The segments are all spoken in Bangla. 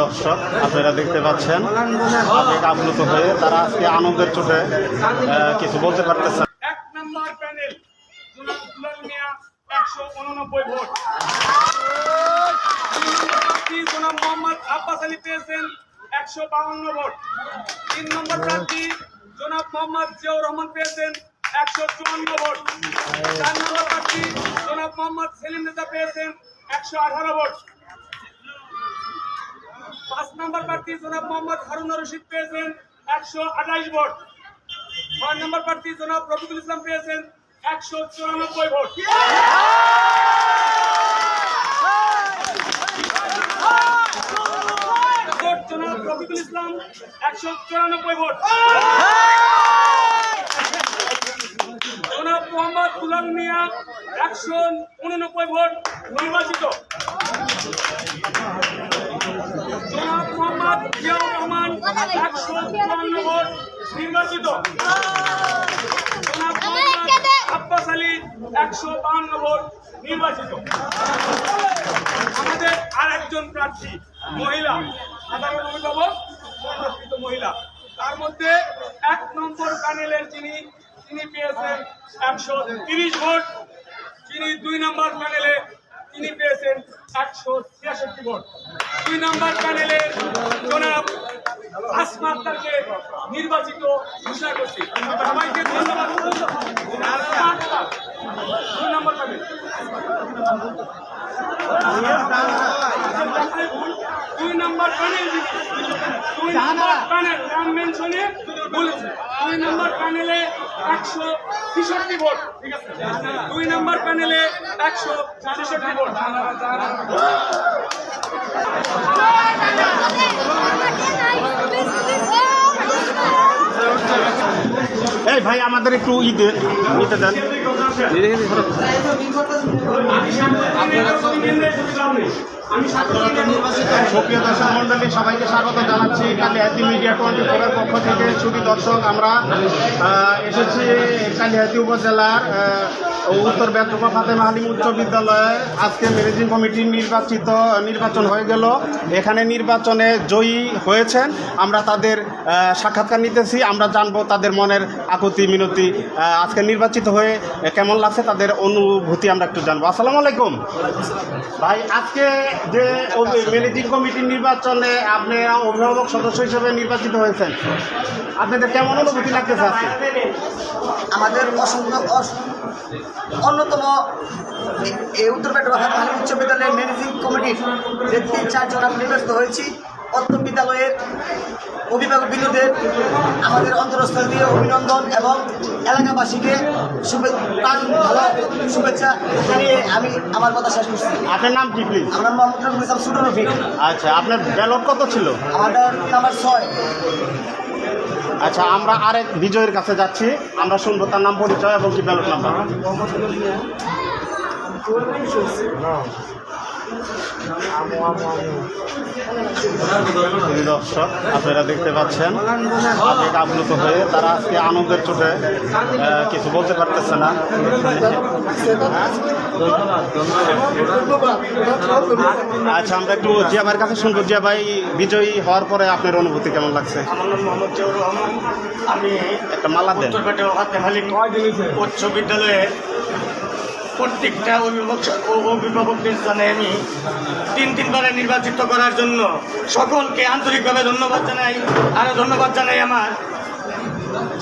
দর্শক, আপনারা দেখতে পাচ্ছেন অনেক আপ্লুত হয়ে তারা আজকে আনন্দের চোটে কিছু বলতে পারতেছে এক নম্বর প্যানেল, জনাব দুলাল মিয়া, একশো মোহাম্মদ আব্বাস আলী পেয়েছেন একশো বাউন্ন ভোট। তিন নম্বর প্রার্থী, জনাব মোহাম্মদ জিয়াউর রহমান পেয়েছেন একশো চুয়ান্ন ভোট। চার নম্বর প্রার্থী জনাব মোহাম্মদ সেলিম রেজা পেয়েছেন একশো আঠারো ভোট। পাঁচ নম্বর প্রার্থী জনাব মোহাম্মদ হারুন রশিদ পেয়েছেন একশো আঠাইশ ভোট। ছয় নম্বর প্রার্থী জনাব রফিকুল ইসলাম পেয়েছেন একশো চুরানব্বই ভোট। জনাব রফিকুল ইসলাম একশো চুরানব্বই ভোট। মোহাম্মদ দুলাল মিয়া, একশো উননব্বই ভোট নির্বাচিত। একশো নির্বাচিত। একশো ভোট নির্বাচিত। আমাদের আর একজন প্রার্থী, মহিলা, সাধারণ অভিভাবক মহিলা। তার মধ্যে এক নম্বর প্যানেলের যিনি তিনি পেয়েছেন একশো তিরিশ ভোট। যিনি দুই নম্বর প্যানেলে তিনি পেয়েছেন একশো ছিয়াষট্টি ভোট। দুই নম্বর প্যানেলের জনাব আসমা নির্বাচিত ঘোষণা করছি। সবাইকে ধন্যবাদ। দুই নম্বর প্যানেল। দুই নম্বর প্যানেল, দুই নম্বর প্যানেল নাম মেনশনে বলেছে। দুই নম্বর প্যানেলে একশো ছেষট্টি ভোট, ঠিক আছে? দুই নম্বর প্যানেলে একশো ছেষট্টি ভোট। এই ভাই, আমাদের একটু ঈদে নিতে দেন। সবাইকে স্বাগত জানাচ্ছি কালিহাতি মিডিয়া টোয়েন্টি ফোরের পক্ষ থেকে ছুটি দর্শক আমরা এসেছি কালিহাতি উপজেলার উত্তর বেতরুপা ফাতেমা আলিম উচ্চ বিদ্যালয়ে আজকে ম্যানেজিং কমিটির নির্বাচিত, নির্বাচন হয়ে গেল। এখানে নির্বাচনে জয়ী হয়েছেন। আমরা তাদের সাক্ষাৎকার নিতেছি। আমরা জানব তাদের মনের আকুতি, মিনতি আজকে নির্বাচিত হয়ে কেমন লাগছে তাদের অনুভূতি আমরা একটু জানব। আসসালামু আলাইকুম। ভাই, আজকে যে ম্যানেজিং কমিটির নির্বাচনে আপনি অভিভাবক সদস্য হিসেবে নির্বাচিত হয়েছেন, আপনাদের কেমন অনুভূতি লাগতেছে আমাদের অসংখ্য অস- অন্যতম উত্তর পেট্রোল উচ্চ বিদ্যালয়ের ম্যানেজিং কমিটির যে তিন চারজন আমি নির্বাচিত হয়েছি। অত্র বিদ্যালয়ের অভিভাবক বিন্দুদের আমাদের অন্তরস্থল দিয়ে অভিনন্দন এবং এলাকাবাসীকে শুভে- প্রাণ ভালো শুভেচ্ছা জানিয়ে আমি আমার কথা শেষ করছি। আপনার নাম কি প্লিজ আমার নাম মোহাম্মদ ইসলাম সুটন আচ্ছা আপনার ব্যালট কত ছিল? আমাদের নাম্বার ছয়। আচ্ছা আমরা আরেক বিজয়ের কাছে যাচ্ছি। আমরা শুনব তার নাম পরিচয় এবং কি ব্যালট নাম্বার দর্শক আপনারা দেখতে পাচ্ছেন অনেক আপ্লুত হয়ে তারা আজকে আনন্দের আহ, কিছু বলতে পারতেছে না। আচ্ছা আমরা একটু জিয়া ভাইয়ের কাছে শুনব। জিয়া ভাই বিজয়ী হওয়ার পরে আপনার অনুভূতি কেমন লাগছে? আমার নাম মোহাম্মদ জিয়াউর রহমান। আমি একটা মালা দেন। উচ্চ বিদ্যালয়ে প্রত্যেকটা অভিভাবক, অভিভাবকদের জানাই আমি তিন তিনবারে নির্বাচিত করার জন্য সকলকে আন্তরিকভাবে ধন্যবাদ জানাই। আরও ধন্যবাদ জানাই আমার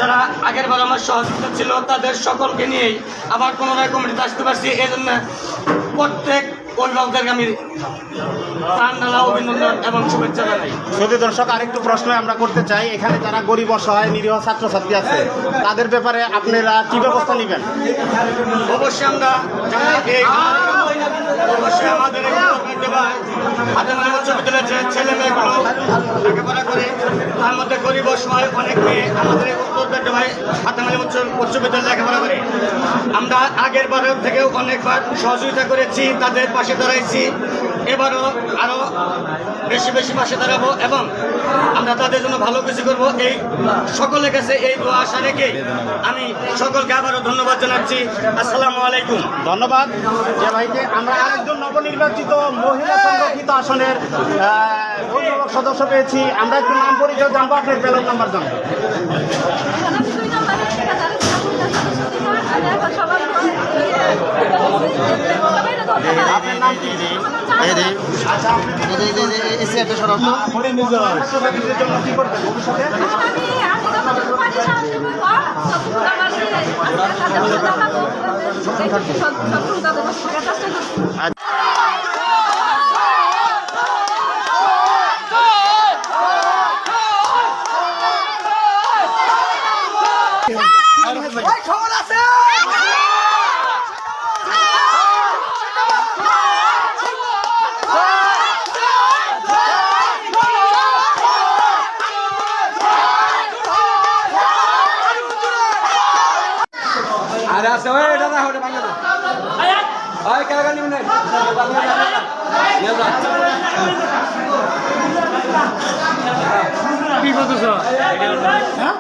যারা আগের বার আমার সহযোগিতা ছিল, তাদের সকলকে নিয়েই আবার পুনরায় কমিটিতে আসতে পারছি। এই জন্য প্রত্যেক অভিভাবকদেরকে আমি প্রাণ ঢালা অভিনন্দন এবং শুভেচ্ছা জানাই। যদি দর্শক আরেকটু প্রশ্ন আমরা করতে চাই এখানে যারা গরিব অসহায় নিরীহ ছাত্রছাত্রী আছে তাদের ব্যাপারে আপনারা কি ব্যবস্থা নেবেন? অবশ্যই আমরা অবশ্যই আমাদের ছেলে মেয়েগুলো লেখাপড়া করে তার মধ্যে গরিব অসহায় অনেক মেয়ে আমাদের উচ্চ আমরা আগের বারের থেকেও অনেকবার সহযোগিতা করেছি, তাদের পাশে দাঁড়াইছি। এবারও আরও বেশি বেশি পাশে দাঁড়াবো এবং আমরা তাদের জন্য ভালো কিছু করব। এই সকলের কাছে এই দোয়া আশা রেখে আমি সকলকে আবারও ধন্যবাদ জানাচ্ছি। আসসালামু আলাইকুম। ধন্যবাদ। আমরা আরেকজন নবনির্বাচিত মহিলা সংরক্ষিত আসনের অভিভাবক সদস্য পেয়েছি আমরা একটু নাম পরিচয় জানব আপনার ব্যালট নাম্বার জানব আপনার নাম কি আচ্ছা আপনি জন্য কি করবেন ভবিষ্যতে আমি আমি যখন পানি সাহায্য করব তখন আমার যে আজকে জানাব সব সব তাদের চেষ্টা করব আরে আছে ওই এটা না ওটা ভাঙা না ওই কেন নিবেন কি করতেছ? হ্যাঁ?